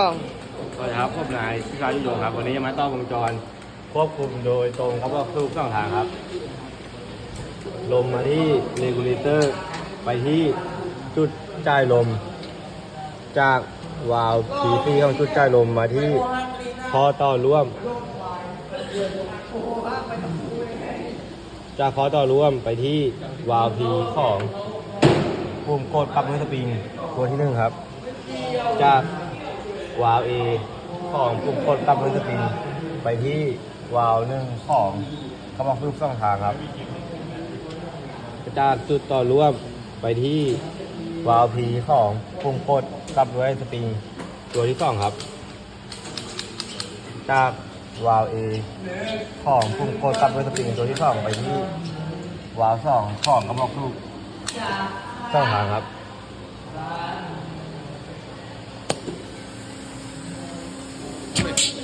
สองสวัสดีครับผมนายพิการยุยงครับ วันนี้จะมาต่อวงจร ควบคุมโดยตรงครับว่าทุกช่องทางครับ ลมมาที่เรกูเลเตอร์ ไปที่จุดจ่ายลม จากวาล์วพีซีของจุดจ่ายลมมาที่คอต่อร่วม จากคอต่อร่วมไปที่วาล์วพีของปุ่มกดปรับมือสปริงตัวที่หนึ่งครับ จาก วาล์วเอของปุ่มกดปรับมือสปริงไปที่วาล์วหนึ่งของกระบอกรูปสองทางครับจากจุดต่อร่วมไปที่วาล์วพีของปุ่มกดปรับด้วยสปริงตัวที่สองครับ จากวาล์วเอของปุ่มกดปรับด้วยสปริงตัวที่สองไปที่วาล์วสองของกระบอกรูปสองทางครับ ส